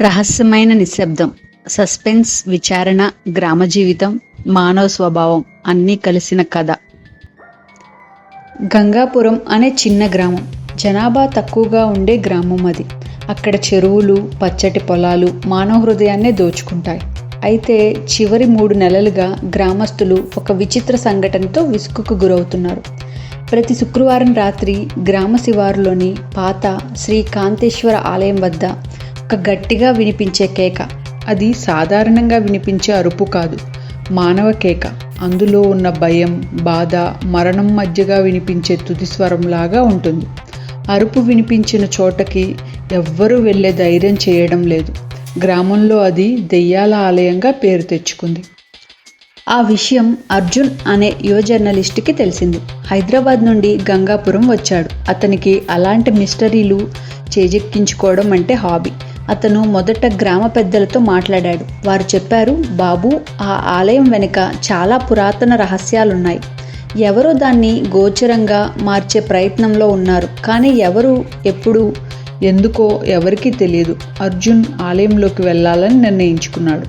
రహస్యమైన నిశ్శబ్దం సస్పెన్స్ విచారణ గ్రామ జీవితం మానవ స్వభావం అన్నీ కలిసిన కథ. గంగాపురం అనే చిన్న గ్రామం. జనాభా తక్కువగా ఉండే గ్రామం అది. అక్కడ చెరువులు పచ్చటి పొలాలు మానవ హృదయాన్నే దోచుకుంటాయి. అయితే చివరి మూడు నెలలుగా గ్రామస్తులు ఒక విచిత్ర సంఘటనతో విసుగుకు గురవుతున్నారు. ప్రతి శుక్రవారం రాత్రి గ్రామ శివారులోని పాత శ్రీ కాంతేశ్వర ఆలయం వద్ద ఒక గట్టిగా వినిపించే కేక. అది సాధారణంగా వినిపించే అరుపు కాదు. మానవ కేక. అందులో ఉన్న భయం బాధ మరణం మధ్యగా వినిపించే తుది స్వరంలాగా ఉంటుంది. అరుపు వినిపించిన చోటకి ఎవ్వరూ వెళ్ళే ధైర్యం చేయడం లేదు. గ్రామంలో అది దెయ్యాల ఆలయంగా పేరు తెచ్చుకుంది. ఆ విషయం అర్జున్ అనే యువ జర్నలిస్ట్కి తెలిసింది. హైదరాబాద్ నుండి గంగాపురం వచ్చాడు. అతనికి అలాంటి మిస్టరీలు చేజెక్కించుకోవడం అంటే హాబీ. అతను మొదట గ్రామ పెద్దలతో మాట్లాడాడు. వారు చెప్పారు బాబు ఆ ఆలయం వెనుక చాలా పురాతన రహస్యాలున్నాయి. ఎవరో దాన్ని గోచరంగా మార్చే ప్రయత్నంలో ఉన్నారు. కానీ ఎవరు ఎప్పుడు ఎందుకో ఎవరికీ తెలియదు. అర్జున్ ఆలయంలోకి వెళ్ళాలని నిర్ణయించుకున్నాడు.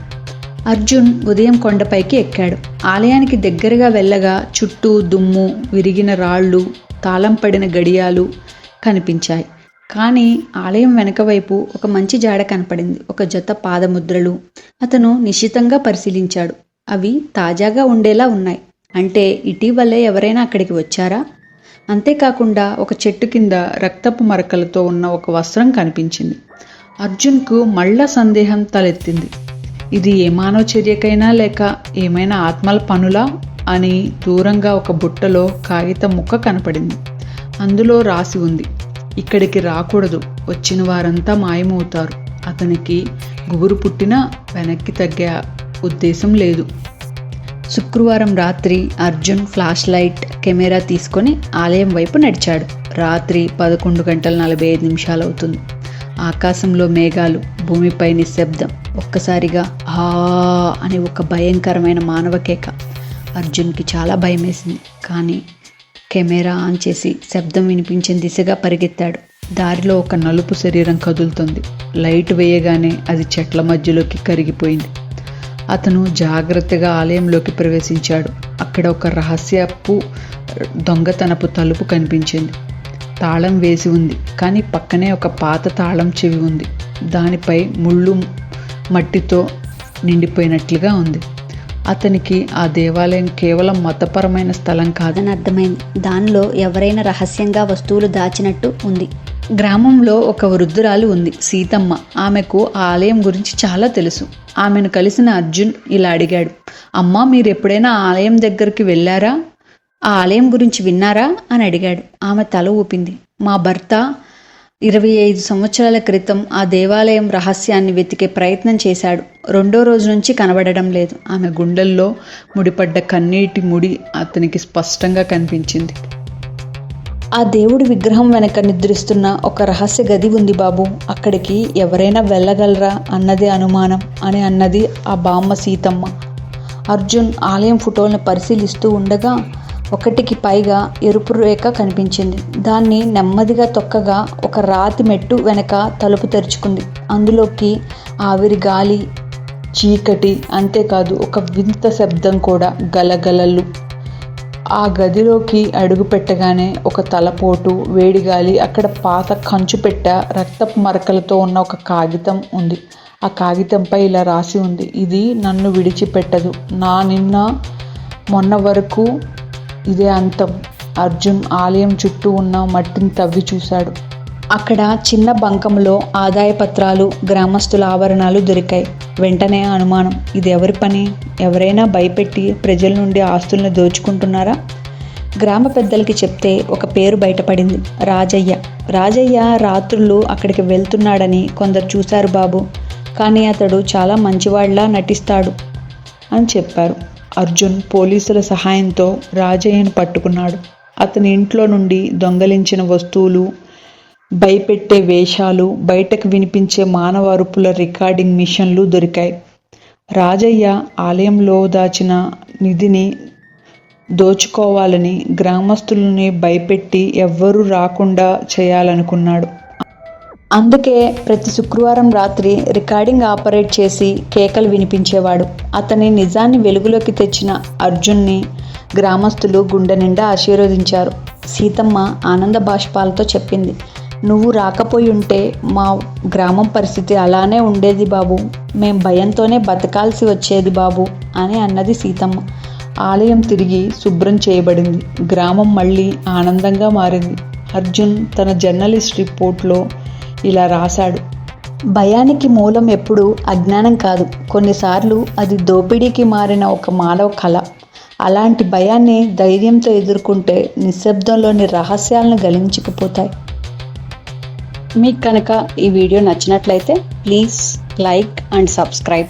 అర్జున్ ఉదయం కొండపైకి ఎక్కాడు. ఆలయానికి దగ్గరగా వెళ్ళగా చుట్టూ దుమ్ము విరిగిన రాళ్ళు తాళం పడిన గడియాలు కనిపించాయి. కానీ ఆలయం వెనక వైపు ఒక మంచి జాడ కనపడింది. ఒక జత పాదముద్రలు. అతను నిశితంగా పరిశీలించాడు. అవి తాజాగా ఉండేలా ఉన్నాయి. అంటే ఇటీవలే ఎవరైనా అక్కడికి వచ్చారా? అంతేకాకుండా ఒక చెట్టు కింద రక్తపు మరకలతో ఉన్న ఒక వస్త్రం కనిపించింది. అర్జున్కు మళ్ళా సందేహం తలెత్తింది. ఇది ఏ మానవ చర్యకైనా లేక ఏమైనా ఆత్మల పనులా? అని దూరంగా ఒక బుట్టలో కాగితం ముక్క కనపడింది. అందులో రాసి ఉంది. ఇక్కడికి రాకూడదు. వచ్చిన వారంతా మాయమవుతారు. అతనికి గుబురు పుట్టినా వెనక్కి తగ్గే ఉద్దేశం లేదు. శుక్రవారం రాత్రి అర్జున్ ఫ్లాష్ లైట్ కెమెరా తీసుకొని ఆలయం వైపు నడిచాడు. రాత్రి పదకొండు గంటల నలభై ఐదు నిమిషాలు అవుతుంది ఆకాశంలో మేఘాలు భూమిపై నిశ్శబ్దం ఒక్కసారిగా ఆ అని ఒక భయంకరమైన మానవ కేక. అర్జున్కి చాలా భయం వేసింది కానీ కెమెరా ఆన్ చేసి శబ్దం వినిపించిన దిశగా పరిగెత్తాడు. దారిలో ఒక నలుపు శరీరం కదులుతుంది. లైట్ వేయగానే అది చెట్ల మధ్యలోకి కరిగిపోయింది. అతను జాగ్రత్తగా ఆలయంలోకి ప్రవేశించాడు. అక్కడ ఒక రహస్యపు దొంగతనపు తలుపు కనిపించింది. తాళం వేసి ఉంది కానీ పక్కనే ఒక పాత తాళం చెవి ఉంది. దానిపై ముళ్ళు మట్టితో నిండిపోయినట్లుగా ఉంది. అతనికి ఆ దేవాలయం కేవలం మతపరమైన స్థలం కాదని అర్థమైంది. దానిలో ఎవరైనా రహస్యంగా వస్తువులు దాచినట్టు ఉంది. గ్రామంలో ఒక వృద్ధురాలు ఉంది సీతమ్మ. ఆమెకు ఆ ఆలయం గురించి చాలా తెలుసు. ఆమెను కలిసిన అర్జున్ ఇలా అడిగాడు అమ్మా మీరు ఎప్పుడైనా ఆ ఆలయం దగ్గరికి వెళ్ళారా? ఆ ఆలయం గురించి విన్నారా? అని అడిగాడు. ఆమె తల ఊపింది మా భర్త ఇరవై ఐదు సంవత్సరాల క్రితం ఆ దేవాలయం రహస్యాన్ని వెతికే ప్రయత్నం చేశాడు. రెండో రోజు నుంచి కనబడడం లేదు. ఆమె గుండెల్లో ముడిపడ్డ కన్నీటి ముడి అతనికి స్పష్టంగా కనిపించింది. ఆ దేవుడి విగ్రహం వెనక నిద్రిస్తున్న ఒక రహస్య గది ఉంది బాబు. అక్కడికి ఎవరైనా వెళ్ళగలరా అన్నది అనుమానం అని అన్నది ఆ బామ్మ సీతమ్మ. అర్జున్ ఆలయం ఫోటోలను పరిశీలిస్తూ ఉండగా ఒకటికి పైగా ఎరుపు రేఖ కనిపించింది. దాన్ని నెమ్మదిగా తొక్కగా ఒక రాతి మెట్టు వెనక తలుపు తెరుచుకుంది. అందులోకి ఆవిరి గాలి చీకటి అంతేకాదు ఒక వింత శబ్దం కూడా గలగలలు. ఆ గదిలోకి అడుగు పెట్టగానే ఒక తలపోటు వేడిగాలి అక్కడ పాత కంచు పెట్ట రక్తపు మరకలతో ఉన్న ఒక కాగితం ఉంది. ఆ కాగితంపై ఇలా రాసి ఉంది ఇది నన్ను విడిచిపెట్టదు. నా నిన్న మొన్న వరకు ఇదే అంతం. అర్జున్ ఆలయం చుట్టూ ఉన్న మట్టిని తవ్వి చూశాడు. అక్కడ చిన్న బంకంలో ఆదాయ పత్రాలు గ్రామస్తుల ఆభరణాలు దొరికాయి. వెంటనే అనుమానం ఇది ఎవరి పని? ఎవరైనా భయపెట్టి ప్రజల నుండి ఆస్తులను దోచుకుంటున్నారా? గ్రామ పెద్దలకి చెప్తే ఒక పేరు బయటపడింది రాజయ్య. రాజయ్య రాత్రులు అక్కడికి వెళ్తున్నాడని కొందరు చూశారు బాబు. కానీ అతడు చాలా మంచివాళ్ళా నటిస్తాడు అని చెప్పారు. అర్జున్ పోలీసుల సహాయంతో రాజయ్యను పట్టుకున్నాడు. అతని ఇంట్లో నుండి దొంగలించిన వస్తువులు భయపెట్టే వేషాలు బయటకు వినిపించే మానవ అరుపుల రికార్డింగ్ మిషన్లు దొరికాయి. రాజయ్య ఆలయంలో దాచిన నిధిని దోచుకోవాలని గ్రామస్తులని భయపెట్టి ఎవ్వరూ రాకుండా చేయాలనుకున్నాడు. అందుకే ప్రతి శుక్రవారం రాత్రి రికార్డింగ్ ఆపరేట్ చేసి కేకలు వినిపించేవాడు. అతని నిజాన్ని వెలుగులోకి తెచ్చిన అర్జున్ని గ్రామస్తులు గుండె నిండా ఆశీర్వదించారు. సీతమ్మ ఆనంద బాష్పాలతో చెప్పింది నువ్వు రాకపోయి ఉంటే మా గ్రామం పరిస్థితి అలానే ఉండేది బాబు. మేం భయంతోనే బతకాల్సి వచ్చేది బాబు అని అన్నది సీతమ్మ. ఆలయం తిరిగి శుభ్రం చేయబడింది. గ్రామం మళ్ళీ ఆనందంగా మారింది. అర్జున్ తన జర్నలిస్ట్ రిపోర్ట్లో ఇలా రాశాడు. భయానికి మూలం ఎప్పుడు అజ్ఞానం కాదు. కొన్నిసార్లు అది దోపిడీకి మారిన ఒక మానవ కళ. అలాంటి భయాన్ని ధైర్యంతో ఎదుర్కొంటే నిశ్శబ్దంలోని రహస్యాలను గలించుకుపోతాయి. మీకు కనుక ఈ వీడియో నచ్చినట్లయితే ప్లీజ్ లైక్ అండ్ సబ్స్క్రైబ్.